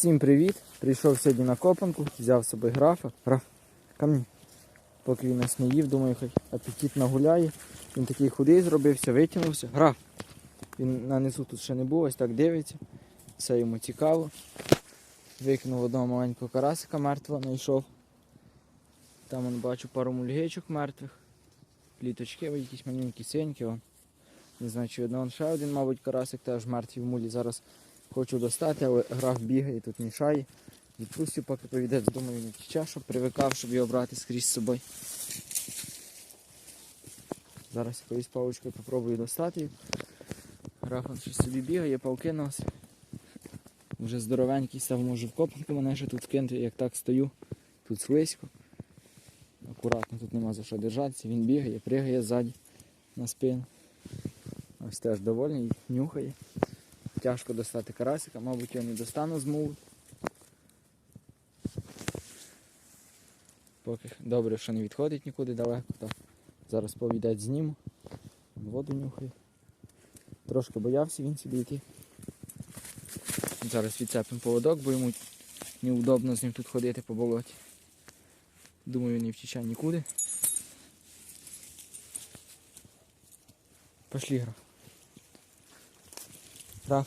Всім привіт! Прийшов сьогодні на копанку, взяв собі графа. Граф, камні. Поки він нас не їв, думаю, хай апетит нагуляє. Він такий худий зробився, витягнувся. Граф. Він на низу тут ще не був, ось так дивиться. Все йому цікаво. Викинув одного маленького карасика мертвого, знайшов. Там он бачу пару мульгичок мертвих. Пліточки, якісь маленькі синькі. Не знаю, чи одно ще один, мабуть, карасик теж мертвий в мулі. Зараз хочу достати, але граф бігає, тут мішає. Відпустю, поки повідець, думаю, не тіче, щоб привикав, щоб його брати скрізь з собою. Зараз якоюсь паличкою попробую достати. їх. Граф он щось собі бігає, палки носить. Вже здоровенький став, може в копанку мене ще тут кинути, як так стою. Тут слизько. Акуратно, тут нема за що держатися. Він бігає, пригає ззаді на спину. Ось теж довольний, нюхає. Тяжко достати карасика, мабуть, його не достану з мулу. Поки добре, що не відходить нікуди далеко, то зараз повідець зніму. Воду нюхає. Трошки боявся він собі йти. Зараз відцепимо поводок, бо йому неудобно з ним тут ходити по болоті. Думаю, не втіче нікуди. Пошли, граф. Граф.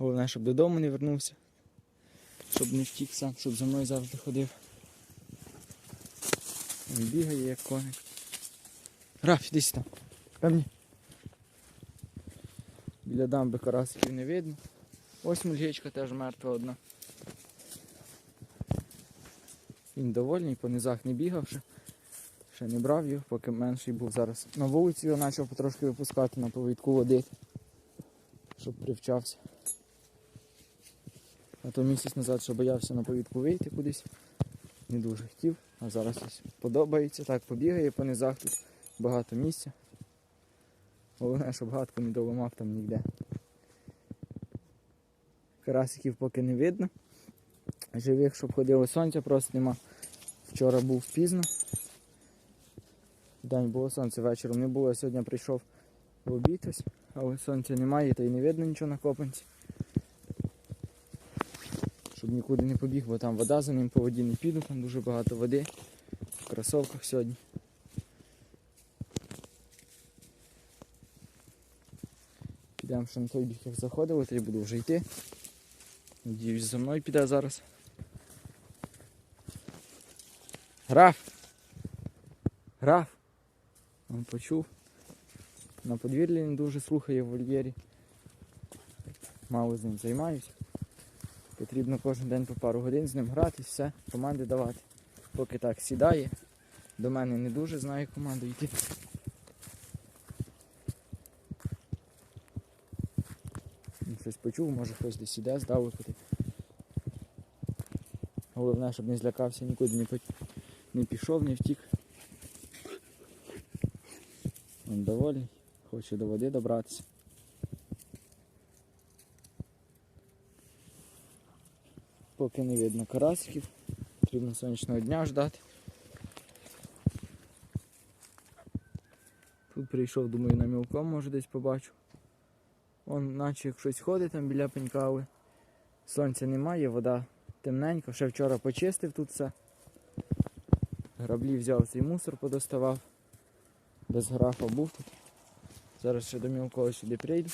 Головне, щоб додому не вернувся. Щоб не втік сам, щоб за мною завжди ходив. Він бігає, як коник. Граф, іди сюди. Певні. Біля дамби карасиків не видно. Ось мульгичка теж мертва одна. Він довольний, по низах не бігав ще. Ще не брав його, поки менший був зараз. На вулицю його почав потрошки випускати на повідку водити, щоб привчався. А то місяць назад, що боявся на повідку вийти кудись, не дуже хотів, а зараз ось подобається. Так, побігає по низах тут багато місця. Головне, щоб гадку не доламав там ніде. Карасиків поки не видно. Живих, щоб ходило сонця, просто нема. Вчора був пізно. День було сонце, вечором не було. Сьогодні прийшов в обід ось, але сонця немає, та й не видно нічого на копанці. Нікуди не побіг, бо там вода за ним по воді не піду, там дуже багато води. В кросовках сьогодні. Підемо ще на той бік, як заходили, то я буду вже йти. Надіюсь, за мною піде зараз. Граф! Граф! Він почув. На подвір'ї не дуже слухає в вольєрі. Мало з ним займаюся. Потрібно кожен день по пару годин з ним грати, все, команди давати. Поки так сідає. До мене не дуже знає команду йти. Він щось почув, може хтось десь іде здалеку. Головне, щоб не злякався, нікуди не, не пішов, не втік. Він довольний, хоче до води добратися. Поки не видно карасиків, потрібно сонячного дня ждати. Тут прийшов, думаю, на мілком, може десь побачу. Вон, наче як щось ходить там біля пенька, сонця немає, вода темненька. Ще вчора почистив тут все. Граблі взяв цей мусор, подоставав. Без графа був тут. Зараз ще до мілкого сюди прийду.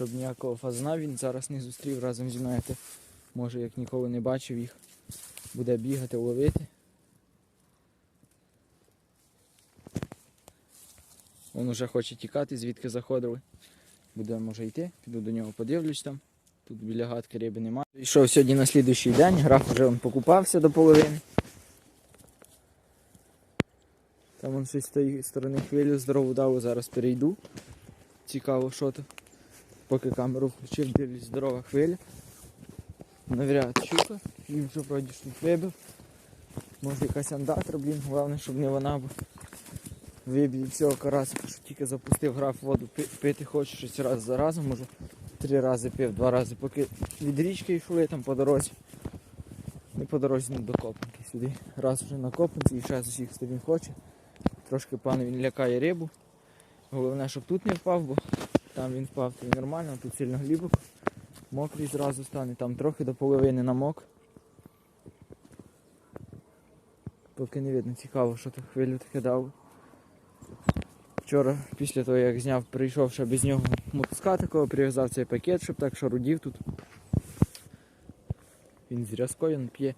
Щоб ніякого фазна він зараз не зустрів разом зі мною. Може як ніколи не бачив їх. Буде бігати, ловити. Він уже хоче тікати, звідки заходили. Буде може йти, піду до нього подивлюсь там. Тут біля гадки риби немає. Йшов сьогодні на слідуючий день, граф вже он покупався до половини. Там он щось з тієї сторони хвилю здорову дав, зараз перейду. Цікаво, що то. Поки камеру включив, дивлюсь, здорова хвиля. Навряд щука, він вже вроді ж тут вибив. Може якась андатра, блін, головне, щоб не вона, бо виб'є цього карасика, що тільки запустив граф воду, пити хоче щось раз за разом, може три рази пив, два рази, поки від річки йшли там по дорозі. Не по дорозі, ну до копанки сюди. Раз вже на копанці і ще з усіх сторін хоче. Трошки пан він лякає рибу. Головне, щоб тут не впав, бо там він впав, то нормально, тут сильно глибоко. Мокрий зразу стане, там трохи до половини намок. Поки не видно, цікаво, що то хвилю таке дав. Вчора, після того, як зняв, прийшов ще без нього мотузка такого, прив'язав цей пакет, щоб так шарудів тут. Він з він п'є.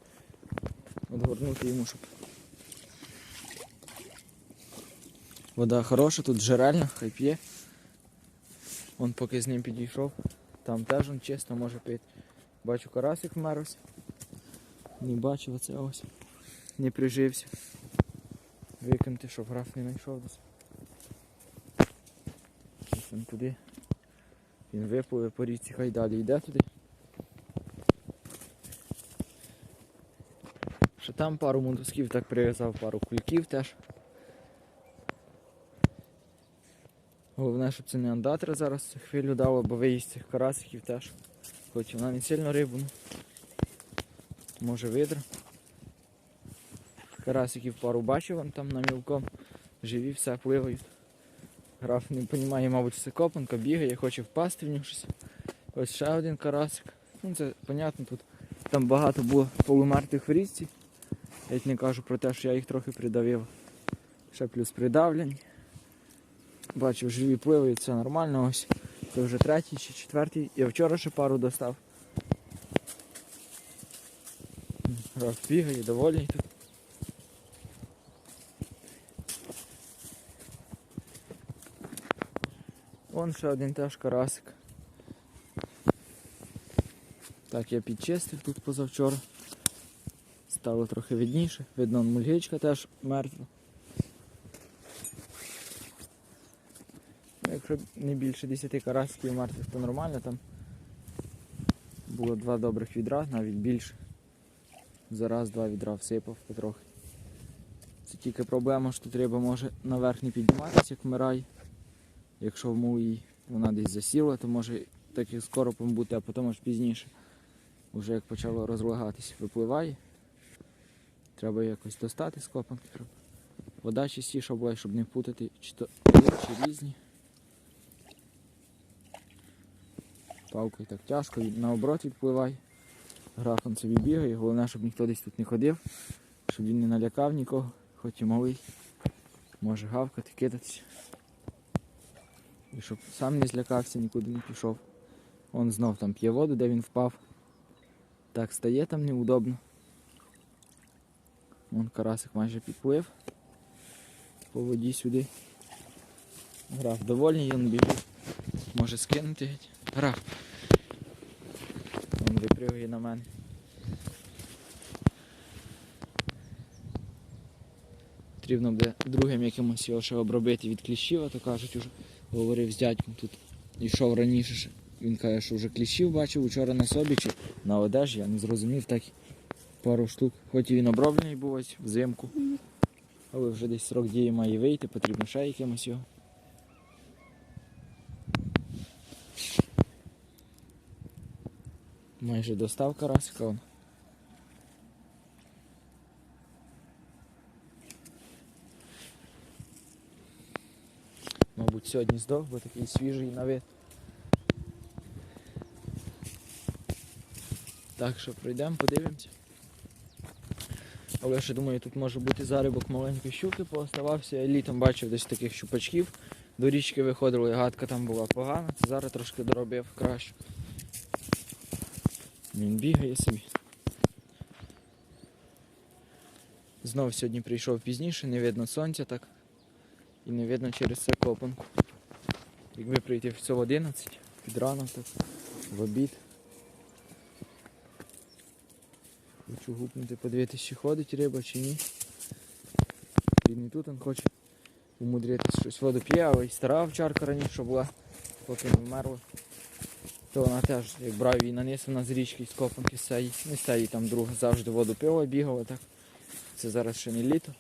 Отгорнути йому, щоб. Вода хороша, тут джерельна, хай п'є. Он поки з ним підійшов, там теж он чисто може пити. Бачу карасик вмерся. Не бачив оце ось. Не прижився. Викинути, щоб граф не знайшов десь. Ось він туди. Він випливе по річці, хай далі йде туди. Ще там пару мотузків так прив'язав, пару кульків теж. Щоб це не андатра зараз хвилю дало, бо виїзд цих карасиків теж. Хоч вона не сильно рибу. ну, Може видра. Карасиків пару бачив вон там на мілком. Живі, все пливають. Граф не розуміє, мабуть, все копанка, бігає, хоче впасти в нього щось. Ось ще один карасик. Ну це понятно тут. Там багато було полумертвих в річці. Я не кажу про те, що я їх трохи придавив. Ще плюс придавлені. Бачив, живі пливають, це нормально ось. Це вже третій чи четвертий. Я вчора ще пару достав. Граф бігає, довольний тут. Вон ще один теж карасик. Так, я підчистив тут позавчора. Стало трохи видніше. Видно, мульгичка теж мертва. Ну, Якщо не більше 10 карасиків мертвих, то нормально там. Було два добрих відра, навіть більше. За раз два відра всипав потрохи. Це тільки проблема, що тут риба може наверх не підніматися, як вмирає. Якщо в мулі вона десь засіла, то може так і з бути, а потім аж пізніше. Уже як почало розлагатись, випливає. Треба якось достати з. Вода чистіша була, щоб не путати, чи то чи різні. Палкою так тяжко, він наоборот відпливає. Графон собі бігає, головне, щоб ніхто десь тут не ходив, щоб він не налякав нікого, хоч і малий. Може гавкати, кидатися. І щоб сам не злякався, нікуди не пішов. Он знов там п'є воду, де він впав. Так, стає там неудобно. Вон карасик майже підплив по воді сюди. Граф довольний, він біжить. Може скинути Граф. Він випригує на мене. Потрібно буде другим якимось його ще обробити від кліщів, а то кажуть, уже говорив з дядьком тут. Йшов раніше. ще. Він каже, що вже кліщів бачив вчора на собі чи на одежі, я не зрозумів так пару штук. Хоч і він оброблений був ось взимку. Але вже десь срок дії має вийти, потрібно ще якимось його. Майже достав карасика. он. Мабуть, сьогодні здох, бо такий свіжий на вид. Так що пройдемо, подивимося. Але ще думаю, тут може бути зарибок маленької щуки пооставався. Я літом бачив десь таких щупачків. До річки виходили, гадка там була погана, зараз трошки доробив краще. Він бігає собі. Знов сьогодні прийшов пізніше, не видно сонця так. І не видно через це копанку. Якби прийти в цього 11, під ранок так, в обід. Хочу гупнути, подивитися, чи ходить риба, чи ні. Він і тут він хоче умудритись щось воду п'є, але й стара овчарка раніше була, поки не вмерла. То вона теж, як брав її на низ, вона з річки з копанки цієї. Не з там друга завжди воду пила, бігала так. Це зараз ще не літо.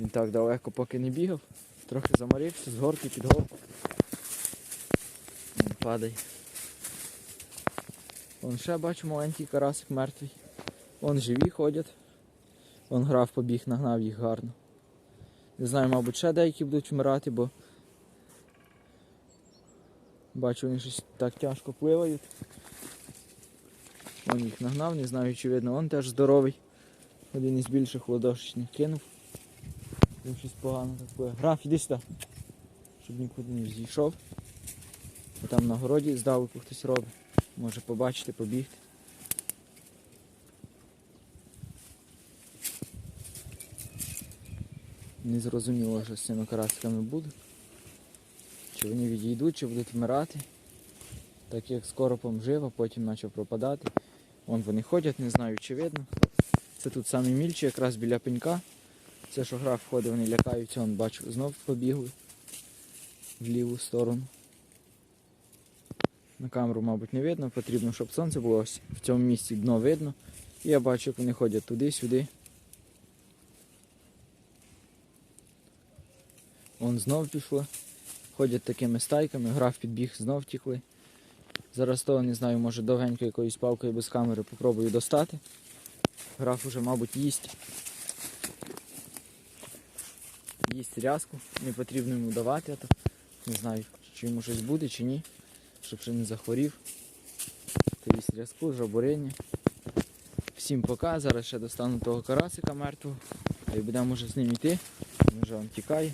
Він так далеко поки не бігав. Трохи заморився, з горки під горку. Він падає. Вон ще бачу маленький карасик мертвий. Вон живі ходять. Вон грав побіг, нагнав їх гарно. Не знаю, мабуть, ще деякі будуть вмирати, бо Бачу, вони щось так тяжко пливають. Он їх нагнав, не знаю, чи видно, он теж здоровий. Один із більших ладошечних кинув. Він щось погано так. Граф, іди сюди. Щоб нікуди не зійшов. А там на городі здалеку хтось робить. Може побачити, побігти. Не зрозуміло, що з цими карасиками буде. Чи вони відійдуть, чи будуть вмирати. Так як з коропом жив, а потім почав пропадати. Вон вони ходять, не знаю, чи видно. Це тут самі мільчі, якраз біля пенька. Це що граф ходить, вони лякаються, он бачу, знов побігли в ліву сторону. На камеру, мабуть, не видно, потрібно, щоб сонце було ось в цьому місці дно видно. І я бачу, як вони ходять туди-сюди. Вон знов пішло. Ходять такими стайками, граф підбіг, знов тікли. Зараз того не знаю, може довгенько якоюсь палкою без камери попробую достати. Граф уже, мабуть, їсть. Їсть рязку, не потрібно йому давати, а то не знаю, чи йому щось буде, чи ні, щоб ще не захворів. То їсть рязку, жабурення. Всім пока, зараз ще достану того карасика мертвого, а й будемо вже з ним йти. Він вже он тікає.